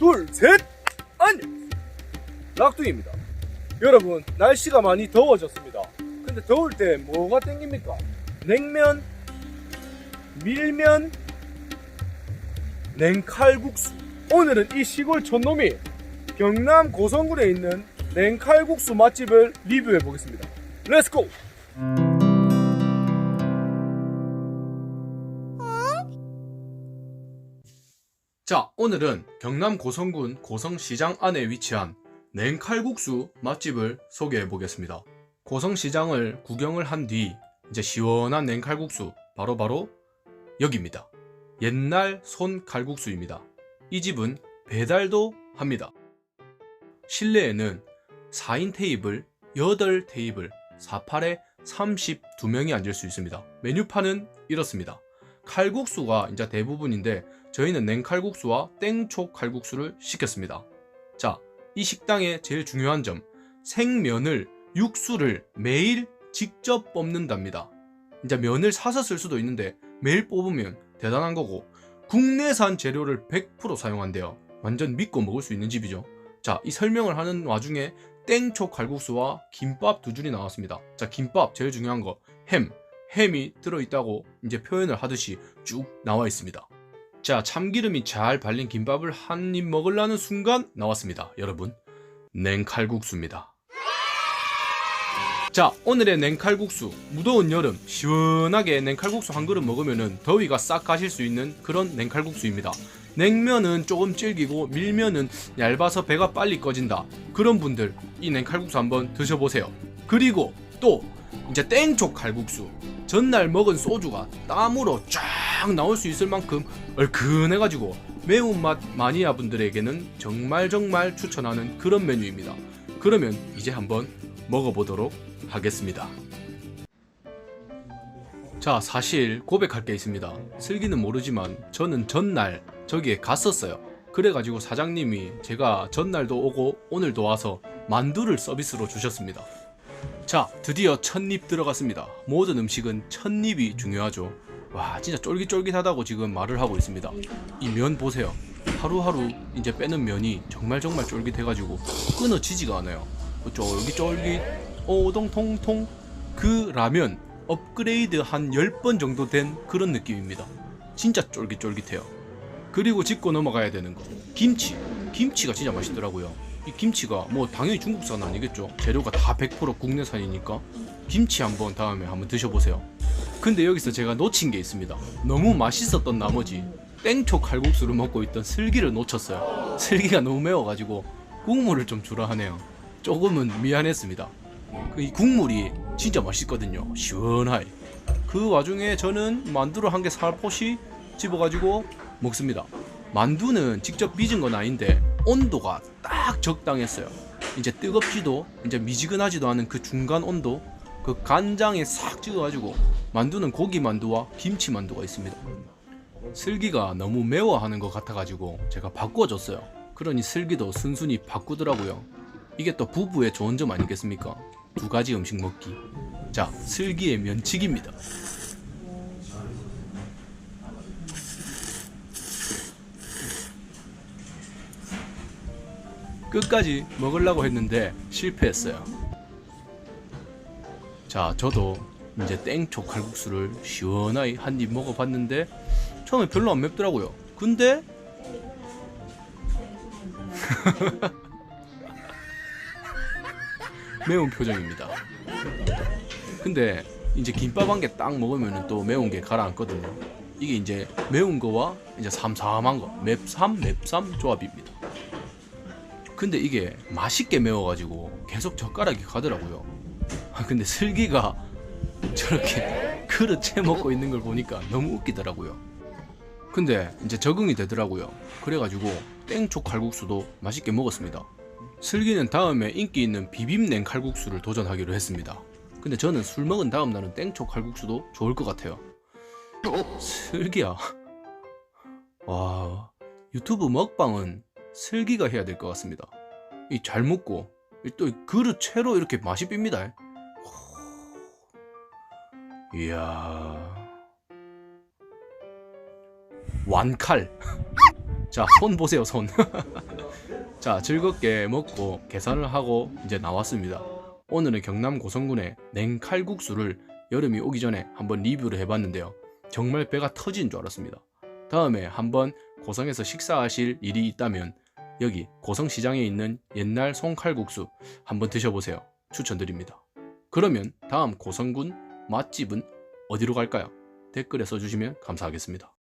둘, 셋! 안녕! 락두입니다. 여러분, 날씨가 많이 더워졌습니다. 근데 더울 때 뭐가 땡깁니까? 냉면, 밀면, 냉칼국수. 오늘은 이 시골 촌놈이 경남 고성군에 있는 냉칼국수 맛집을 리뷰해 보겠습니다. 렛츠고! 자, 오늘은 경남 고성군 고성시장 안에 위치한 냉칼국수 맛집을 소개해 보겠습니다. 고성시장을 구경을 한 뒤 이제 시원한 냉칼국수 바로 바로 여기입니다. 옛날 손칼국수입니다. 이 집은 배달도 합니다. 실내에는 4인 테이블, 8 테이블, 48에 32명이 앉을 수 있습니다. 메뉴판은 이렇습니다. 칼국수가 이제 대부분인데 저희는 냉칼국수와 땡초 칼국수를 시켰습니다. 자, 이 식당의 제일 중요한 점, 생면을 육수를 매일 직접 뽑는답니다. 이제 면을 사서 쓸 수도 있는데 매일 뽑으면 대단한 거고 국내산 재료를 100% 사용한대요. 완전 믿고 먹을 수 있는 집이죠. 자, 이 설명을 하는 와중에 땡초 칼국수와 김밥 두 줄이 나왔습니다. 자, 김밥 제일 중요한 거 햄, 햄이 들어있다고 이제 표현을 하듯이 쭉 나와 있습니다. 자, 참기름이 잘 발린 김밥을 한 입 먹으려는 순간 나왔습니다. 여러분, 냉칼국수입니다. 자, 오늘의 냉칼국수. 무더운 여름 시원하게 냉칼국수 한 그릇 먹으면 더위가 싹 가실 수 있는 그런 냉칼국수입니다. 냉면은 조금 질기고 밀면은 얇아서 배가 빨리 꺼진다. 그런 분들 이 냉칼국수 한번 드셔보세요. 그리고 또 이제 땡초 칼국수. 전날 먹은 소주가 땀으로 쫙 나올 수 있을 만큼 얼큰해가지고 매운맛 마니아 분들에게는 정말 정말 추천하는 그런 메뉴입니다. 그러면 이제 한번 먹어보도록 하겠습니다. 자, 사실 고백할 게 있습니다. 슬기는 모르지만 저는 전날 저기에 갔었어요. 그래가지고 사장님이 제가 전날도 오고 오늘도 와서 만두를 서비스로 주셨습니다. 자, 드디어 첫입 들어갔습니다. 모든 음식은 첫입이 중요하죠. 와, 진짜 쫄깃쫄깃하다고 지금 말을 하고 있습니다. 이 면 보세요. 하루하루 이제 빼는 면이 정말 정말 쫄깃해가지고 끊어지지가 않아요. 그 쫄깃쫄깃, 오동통통 그 라면 업그레이드 한 10번 정도 된 그런 느낌입니다. 진짜 쫄깃쫄깃해요. 그리고 짚고 넘어가야 되는 거. 김치. 김치가 진짜 맛있더라고요. 이 김치가 뭐 당연히 중국산 아니겠죠. 재료가 다 100% 국내산이니까. 김치 한번 다음에 한번 드셔보세요. 근데 여기서 제가 놓친 게 있습니다. 너무 맛있었던 나머지 땡초 칼국수를 먹고 있던 슬기를 놓쳤어요. 슬기가 너무 매워가지고 국물을 좀 주라 하네요. 조금은 미안했습니다. 그이 국물이 진짜 맛있거든요. 시원하게. 그 와중에 저는 만두를 한 개 살포시 집어가지고 먹습니다. 만두는 직접 빚은 건 아닌데 온도가 딱 적당했어요. 이제 뜨겁지도 이제 미지근하지도 않은 그 중간 온도 그 간장에 싹 찍어가지고 만두는 고기 만두와 김치 만두가 있습니다. 슬기가 너무 매워하는 것 같아가지고 제가 바꿔줬어요. 그러니 슬기도 순순히 바꾸더라고요. 이게 또 부부의 좋은 점 아니겠습니까? 두 가지 음식 먹기. 자, 슬기의 면치기입니다. 끝까지 먹으려고 했는데 실패했어요. 자, 저도 이제 땡초 칼국수를 시원하게 한 입 먹어봤는데 처음에 별로 안 맵더라고요. 근데 매운 표정입니다. 근데 이제 김밥 한 개 딱 먹으면 또 매운 게 가라앉거든요. 이게 이제 매운 거와 이제 삼삼한 거, 맵삼, 맵삼 조합입니다. 근데 이게 맛있게 매워가지고 계속 젓가락이 가더라고요. 아, 근데 슬기가 저렇게 그릇 채 먹고 있는 걸 보니까 너무 웃기더라고요. 근데 이제 적응이 되더라고요. 그래가지고 땡초 칼국수도 맛있게 먹었습니다. 슬기는 다음에 인기 있는 비빔냉 칼국수를 도전하기로 했습니다. 근데 저는 술 먹은 다음 날은 땡초 칼국수도 좋을 것 같아요. 슬기야. 와, 유튜브 먹방은 슬기가 해야 될 것 같습니다. 이 잘 먹고 이또이 그릇 채로 이렇게 맛이 빕니다. 이야. 완칼. 자, 손 보세요, 손. 자, 즐겁게 먹고 계산을 하고 이제 나왔습니다. 오늘은 경남 고성군의 냉칼국수를 여름이 오기 전에 한번 리뷰를 해봤는데요. 정말 배가 터진 줄 알았습니다. 다음에 한번 고성에서 식사하실 일이 있다면 여기 고성시장에 있는 옛날 송칼국수 한번 드셔보세요. 추천드립니다. 그러면 다음 고성군 맛집은 어디로 갈까요? 댓글에 써주시면 감사하겠습니다.